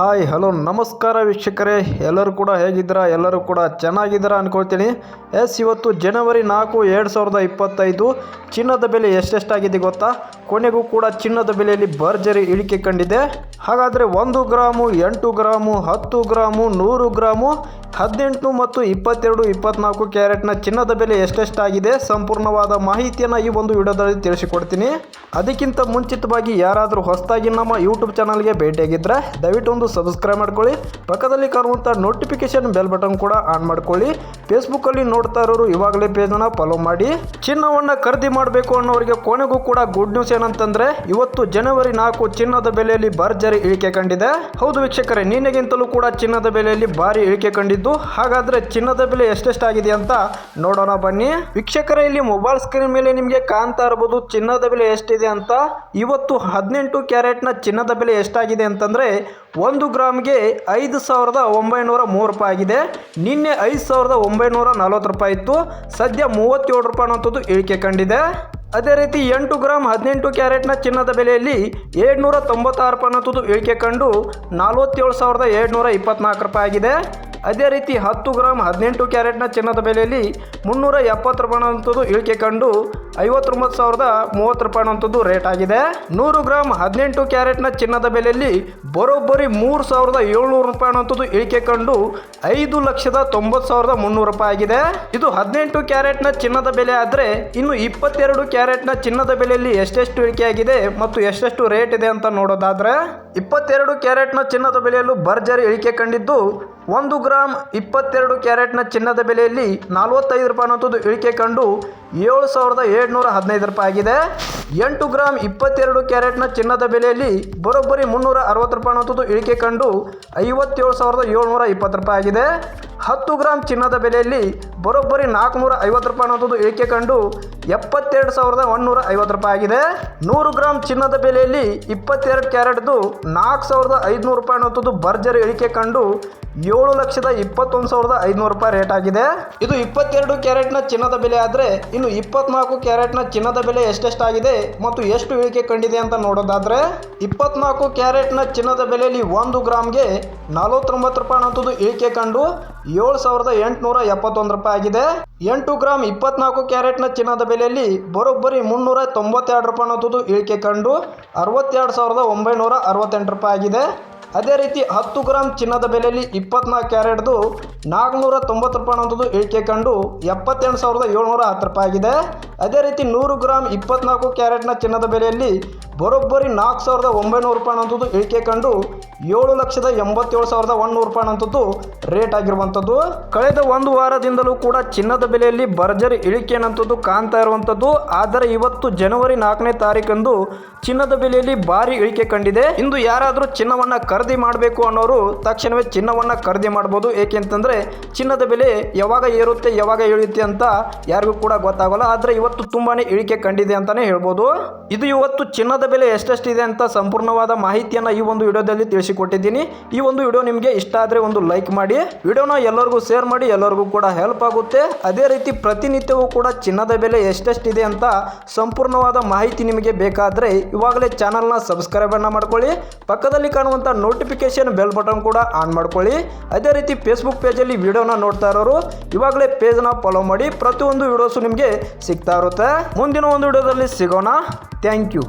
Hi, hello, ನಮಸ್ಕಾರ ವೀಕ್ಷಕರೇ. ಎಲ್ಲರೂ ಕೂಡ ಹೇಗಿದ್ದೀರಾ? ಎಲ್ಲರೂ ಕೂಡ ಚೆನ್ನಾಗಿದ್ದೀರಾ ಅಂದ್ಕೊಳ್ತೀನಿ ಎಸ್, ಇವತ್ತು ಜನವರಿ ನಾಲ್ಕು, ಎರಡು ಸಾವಿರದ ಇಪ್ಪತ್ತೈದು. ಚಿನ್ನದ ಬೆಲೆ ಎಷ್ಟೆಷ್ಟಾಗಿದೆ ಗೊತ್ತಾ? ಕೊನೆಗೂ ಕೂಡ ಚಿನ್ನದ ಬೆಲೆಯಲ್ಲಿ ಭರ್ಜರಿ ಇಳಿಕೆ ಕಂಡಿದೆ. ಹಾಗಾದರೆ ಒಂದು ಗ್ರಾಮು, ಎಂಟು ಗ್ರಾಮು, ಹತ್ತು ಗ್ರಾಮು, ನೂರು ಗ್ರಾಮು, ಹದಿನೆಂಟು ಮತ್ತು ಇಪ್ಪತ್ತೆರಡು, ಇಪ್ಪತ್ನಾಲ್ಕು ಕ್ಯಾರೆಟ್ನ ಚಿನ್ನದ ಬೆಲೆ ಎಷ್ಟೆಷ್ಟಾಗಿದೆ? ಸಂಪೂರ್ಣವಾದ ಮಾಹಿತಿಯನ್ನು ಈ ಒಂದು ವಿಡಿಯೋದಲ್ಲಿ ತಿಳಿಸಿಕೊಡ್ತೀನಿ. ಅದಕ್ಕಿಂತ ಮುಂಚಿತವಾಗಿ ಯಾರಾದರೂ ಹೊಸದಾಗಿ ನಮ್ಮ ಯೂಟ್ಯೂಬ್ ಚಾನಲ್ಗೆ ಭೇಟಿಯಾಗಿದ್ದರೆ ದಯವಿಟ್ಟು ಒಂದು ಸಬ್ಸ್ಕ್ರೈಬ್ ಮಾಡ್ಕೊಳ್ಳಿ. ಪಕ್ಕದಲ್ಲಿ ಕಾಣುವಂಥ ನೋಟಿಫಿಕೇಶನ್ ಬೆಲ್ ಬಟನ್ ಕೂಡ ಆನ್ ಮಾಡ್ಕೊಳ್ಳಿ. ಫೇಸ್ಬುಕ್ಕಲ್ಲಿ ನೋಡ್ತಾ ಇರೋರು ಇವಾಗಲೇ ಪೇಜನ್ನು ಫಾಲೋ ಮಾಡಿ. ಚಿನ್ನವನ್ನು ಖರೀದಿ ಮಾಡಬೇಕು ಅನ್ನೋರಿಗೆ ಕೊನೆಗೂ ಕೂಡ ಗುಡ್ ನ್ಯೂಸ್ ಏನಂತಂದರೆ, ಇವತ್ತು ಜನವರಿ ನಾಲ್ಕು ಚಿನ್ನದ ಬೆಲೆಯಲ್ಲಿ ಭರ್ಜರಿ ಇಳಿಕೆ ಕಂಡಿದೆ. ಹೌದು ವೀಕ್ಷಕರೇ, ನಿನ್ನೆಗಿಂತಲೂ ಕೂಡ ಚಿನ್ನದ ಬೆಲೆಯಲ್ಲಿ ಭಾರಿ ಇಳಿಕೆ ಕಂಡಿದ್ದು. ಹಾಗಾದರೆ ಚಿನ್ನದ ಬೆಲೆ ಎಷ್ಟೆಷ್ಟಾಗಿದೆ ಅಂತ ನೋಡೋಣ ಬನ್ನಿ. ವೀಕ್ಷಕರೇ, ಇಲ್ಲಿ ಮೊಬೈಲ್ ಸ್ಕ್ರೀನ್ ಮೇಲೆ ನಿಮಗೆ ಕಾಣ್ತಾ ಇರಬಹುದು ಚಿನ್ನದ ಬೆಲೆ ಎಷ್ಟಿದೆ ಅಂತ. ಇವತ್ತು ಹದಿನೆಂಟು ಕ್ಯಾರೆಟ್ನ ಚಿನ್ನದ ಬೆಲೆ ಎಷ್ಟಾಗಿದೆ ಅಂತಂದ್ರೆ ಒಂದು ಗ್ರಾಮ್ಗೆ ಐದು ಸಾವಿರದ ಒಂಬೈನೂರ ಮೂರು ರೂಪಾಯಿ ಆಗಿದೆ. ನಿನ್ನೆ ಐದು ಸಾವಿರದ ಒಂಬೈನೂರ ನಲವತ್ತು ರೂಪಾಯಿ ಇತ್ತು. ಸದ್ಯ ಮೂವತ್ತೇಳು ರೂಪಾಯಿ ಅನ್ನೋಂಥದ್ದು ಇಳಿಕೆ ಕಂಡಿದೆ. ಅದೇ ರೀತಿ ಎಂಟು ಗ್ರಾಮ್ ಹದಿನೆಂಟು ಕ್ಯಾರೆಟ್ನ ಚಿನ್ನದ ಬೆಲೆಯಲ್ಲಿ ಏಳ್ನೂರ ತೊಂಬತ್ತಾರು ರೂಪಾಯಿ ಅನ್ನೋಂಥದ್ದು ಇಳಿಕೆ ಕಂಡು ನಲವತ್ತೇಳು ಸಾವಿರದ ಏಳ್ನೂರ ಇಪ್ಪತ್ನಾಲ್ಕು ರೂಪಾಯಿ ಆಗಿದೆ. ಅದೇ ರೀತಿ ಹತ್ತು ಗ್ರಾಮ್ ಹದಿನೆಂಟು ಕ್ಯಾರೆಟ್ನ ಚಿನ್ನದ ಬೆಲೆಯಲ್ಲಿ ಮುನ್ನೂರ ಎಪ್ಪತ್ತು ರೂಪಾಯಿ ಅಂಥದ್ದು ಇಳಿಕೆ ಕಂಡು ಐವತ್ತೊಂಬತ್ತು ಸಾವಿರದ ಮೂವತ್ತು ರೂಪಾಯಿ ಅಂಥದ್ದು ರೇಟ್ ಆಗಿದೆ. ನೂರು ಗ್ರಾಮ್ ಹದಿನೆಂಟು ಕ್ಯಾರೆಟ್ನ ಚಿನ್ನದ ಬೆಲೆಯಲ್ಲಿ ಬರೋಬ್ಬರಿ ಮೂರು ಸಾವಿರದ ಏಳ್ನೂರು ರೂಪಾಯಿ ಅನ್ನೋಂಥದ್ದು ಇಳಿಕೆ ಕಂಡು ಐದು ಲಕ್ಷದ ತೊಂಬತ್ತು ಸಾವಿರದ ಮುನ್ನೂರು ರೂಪಾಯಿ ಆಗಿದೆ. ಇದು ಹದಿನೆಂಟು ಕ್ಯಾರೆಟ್ನ ಚಿನ್ನದ ಬೆಲೆ ಆದರೆ ಇನ್ನು ಇಪ್ಪತ್ತೆರಡು ಕ್ಯಾರೆಟ್ನ ಚಿನ್ನದ ಬೆಲೆಯಲ್ಲಿ ಎಷ್ಟೆಷ್ಟು ಇಳಿಕೆ ಆಗಿದೆ ಮತ್ತು ಎಷ್ಟೆಷ್ಟು ರೇಟ್ ಇದೆ ಅಂತ ನೋಡೋದಾದ್ರೆ ಇಪ್ಪತ್ತೆರಡು ಕ್ಯಾರೆಟ್ನ ಚಿನ್ನದ ಬೆಲೆಯಲ್ಲೂ ಭರ್ಜರಿ ಇಳಿಕೆ ಕಂಡಿದ್ದು ಒಂದು ಗ್ರಾಮ್ ಇಪ್ಪತ್ತೆರಡು ಕ್ಯಾರೆಟ್ನ ಚಿನ್ನದ ಬೆಲೆಯಲ್ಲಿ ನಲವತ್ತೈದು ರೂಪಾಯಿ ಅನ್ನೋಂಥದ್ದು ಇಳಿಕೆ ಕಂಡು ಏಳು ಸಾವಿರದ ಏಳ್ನೂರ ಹದಿನೈದು ರೂಪಾಯಿ ಆಗಿದೆ. ಎಂಟು ಗ್ರಾಮ್ ಇಪ್ಪತ್ತೆರಡು ಕ್ಯಾರೆಟ್ನ ಚಿನ್ನದ ಬೆಲೆಯಲ್ಲಿ ಬರೋಬ್ಬರಿ ಮುನ್ನೂರ ಅರವತ್ತು ರೂಪಾಯಿ ಅನ್ನೋದು ಇಳಿಕೆ ಕಂಡು ಐವತ್ತೇಳು ಸಾವಿರದ ಏಳ್ನೂರ ಇಪ್ಪತ್ತು ರೂಪಾಯಿ ಆಗಿದೆ. ಹತ್ತು ಗ್ರಾಮ್ ಚಿನ್ನದ ಬೆಲೆಯಲ್ಲಿ ಬರೋಬ್ಬರಿ ನಾಲ್ಕುನೂರ ಐವತ್ತು ರೂಪಾಯಿ ಅನ್ನೋದು ಇಳಿಕೆ ಕಂಡು ಎಪ್ಪತ್ತೆರಡು ಸಾವಿರದ ಒಂದುನೂರ ಐವತ್ತು ರೂಪಾಯಿ ಆಗಿದೆ. ನೂರು ಗ್ರಾಮ್ ಚಿನ್ನದ ಬೆಲೆಯಲ್ಲಿ ಇಪ್ಪತ್ತೆರಡು ಕ್ಯಾರೆಟ್ದು ನಾಲ್ಕು ಸಾವಿರದ ಐದುನೂರು ರೂಪಾಯಿ ಅನ್ನೋದು ಭರ್ಜರಿ ಇಳಿಕೆ ಕಂಡು ಏಳು ಲಕ್ಷದ ಇಪ್ಪತ್ತೊಂದು ಸಾವಿರದ ಐದುನೂರು ರೂಪಾಯಿ ರೇಟ್ ಆಗಿದೆ. ಇದು ಇಪ್ಪತ್ತೆರಡು ಕ್ಯಾರೆಟ್ನ ಚಿನ್ನದ ಬೆಲೆ ಆದರೆ ಇನ್ನು ಇಪ್ಪತ್ನಾಲ್ಕು ಕ್ಯಾರೆಟ್ನ ಚಿನ್ನದ ಬೆಲೆ ಎಷ್ಟೆಷ್ಟಾಗಿದೆ ಮತ್ತು ಎಷ್ಟು ಇಳಿಕೆ ಕಂಡಿದೆ ಅಂತ ನೋಡೋದಾದರೆ ಇಪ್ಪತ್ನಾಲ್ಕು ಕ್ಯಾರೆಟ್ನ ಚಿನ್ನದ ಬೆಲೆಯಲ್ಲಿ ಒಂದು ಗ್ರಾಮ್ಗೆ ನಲವತ್ತೊಂಬತ್ತು ರೂಪಾಯಿ ಅನ್ನೋದು ಇಳಿಕೆ ಕಂಡು ಏಳು ಸಾವಿರದ ಎಂಟುನೂರ ಎಪ್ಪತ್ತೊಂದು ರೂಪಾಯಿ ಆಗಿದೆ. ಎಂಟು ಗ್ರಾಮ್ ಇಪ್ಪತ್ನಾಲ್ಕು ಕ್ಯಾರೆಟ್ನ ಚಿನ್ನದ ಬೆಲೆಯಲ್ಲಿ ಬರೋಬ್ಬರಿ ಮುನ್ನೂರ ತೊಂಬತ್ತೆರಡು ರೂಪಾಯಿ ಅನ್ನೋದು ಇಳಿಕೆ ಕಂಡು ಅರವತ್ತೆರಡು ಸಾವಿರದ ಒಂಬೈನೂರ ಅರವತ್ತೆಂಟು ರೂಪಾಯಿ ಆಗಿದೆ. ಅದೇ ರೀತಿ ಹತ್ತು ಗ್ರಾಮ್ ಚಿನ್ನದ ಬೆಲೆಯಲ್ಲಿ ಇಪ್ಪತ್ನಾಲ್ಕು ಕ್ಯಾರೆಟ್ದು ನಾಲ್ಕುನೂರ ತೊಂಬತ್ತು ರೂಪಾಯಿ ಅನ್ನೋದು ಇಳಿಕೆ ಕಂಡು ಎಪ್ಪತ್ತೆಂಟು ಸಾವಿರದ ಏಳ್ನೂರ ಹತ್ತು ರೂಪಾಯಿ ಆಗಿದೆ. ಅದೇ ರೀತಿ ನೂರು ಗ್ರಾಮ್ ಇಪ್ಪತ್ನಾಲ್ಕು ಕ್ಯಾರೆಟ್ನ ಚಿನ್ನದ ಬೆಲೆಯಲ್ಲಿ ಬರೋಬ್ಬರಿ ನಾಲ್ಕು ಸಾವಿರದ ಒಂಬೈನೂರು ರೂಪಾಯಿ ಅನ್ನೋದು ಇಳಿಕೆ ಕಂಡು ಏಳು ಲಕ್ಷದ ಎಂಬತ್ತೇಳು ಸಾವಿರದ ಒಂದುನೂರು ರೂಪಾಯಿ ಅಂತದ್ದು ರೇಟ್ ಆಗಿರುವಂಥದ್ದು. ಕಳೆದ ಒಂದು ವಾರದಿಂದಲೂ ಕೂಡ ಚಿನ್ನದ ಬೆಲೆಯಲ್ಲಿ ಭರ್ಜರಿ ಇಳಿಕೆ ಅನ್ನೋಂಥದ್ದು ಕಾಣ್ತಾ ಇರುವಂಥದ್ದು. ಆದರೆ ಇವತ್ತು ಜನವರಿ ನಾಲ್ಕನೇ ತಾರೀಕಂದು ಚಿನ್ನದ ಬೆಲೆಯಲ್ಲಿ ಭಾರಿ ಇಳಿಕೆ ಕಂಡಿದೆ. ಇಂದು ಯಾರಾದರೂ ಚಿನ್ನವನ್ನ ಖರೀದಿ ಮಾಡಬೇಕು ಅನ್ನೋರು ತಕ್ಷಣವೇ ಚಿನ್ನವನ್ನ ಖರೀದಿ ಮಾಡ್ಬೋದು. ಏಕೆಂತಂದರೆ ಚಿನ್ನದ ಬೆಲೆ ಯಾವಾಗ ಏರುತ್ತೆ, ಯಾವಾಗ ಇಳಿಯುತ್ತೆ ಅಂತ ಯಾರಿಗೂ ಕೂಡ ಗೊತ್ತಾಗಲ್ಲ. ಆದರೆ ಇವತ್ತು ತುಂಬಾನೇ ಇಳಿಕೆ ಕಂಡಿದೆ ಅಂತಾನೆ ಹೇಳ್ಬೋದು. ಇದು ಇವತ್ತು ಚಿನ್ನದ ಬೆಲೆ ಎಷ್ಟೆಷ್ಟಿದೆ ಅಂತ ಸಂಪೂರ್ಣವಾದ ಮಾಹಿತಿಯನ್ನು ಈ ಒಂದು ವಿಡಿಯೋದಲ್ಲಿ ತಿಳಿಸಿಕೊಟ್ಟಿದ್ದೀನಿ. ಈ ಒಂದು ವಿಡಿಯೋ ನಿಮಗೆ ಇಷ್ಟ ಆದರೆ ಒಂದು ಲೈಕ್ ಮಾಡಿ. ವಿಡಿಯೋನ ಎಲ್ಲರಿಗೂ ಶೇರ್ ಮಾಡಿ, ಎಲ್ಲರಿಗೂ ಕೂಡ ಹೆಲ್ಪ್ ಆಗುತ್ತೆ. ಅದೇ ರೀತಿ ಪ್ರತಿನಿತ್ಯವೂ ಕೂಡ ಚಿನ್ನದ ಬೆಲೆ ಎಷ್ಟೆಷ್ಟಿದೆ ಅಂತ ಸಂಪೂರ್ಣವಾದ ಮಾಹಿತಿ ನಿಮಗೆ ಬೇಕಾದರೆ ಇವಾಗಲೇ ಚಾನಲ್ನ ಸಬ್ಸ್ಕ್ರೈಬನ್ನು ಮಾಡ್ಕೊಳ್ಳಿ. ಪಕ್ಕದಲ್ಲಿ ಕಾಣುವಂಥ ನೋಟಿಫಿಕೇಶನ್ ಬೆಲ್ ಬಟನ್ ಕೂಡ ಆನ್ ಮಾಡ್ಕೊಳ್ಳಿ. ಅದೇ ರೀತಿ ಫೇಸ್ಬುಕ್ ಪೇಜಲ್ಲಿ ವಿಡಿಯೋನ ನೋಡ್ತಾ ಇರೋರು, ಇವಾಗಲೇ ಪೇಜ್ನ ಫಾಲೋ ಮಾಡಿ. ಪ್ರತಿಯೊಂದು ವಿಡಿಯೋಸು ನಿಮಗೆ ಸಿಗ್ತಾ ಇರುತ್ತೆ. ಮುಂದಿನ ಒಂದು ವಿಡಿಯೋದಲ್ಲಿ ಸಿಗೋಣ. Thank you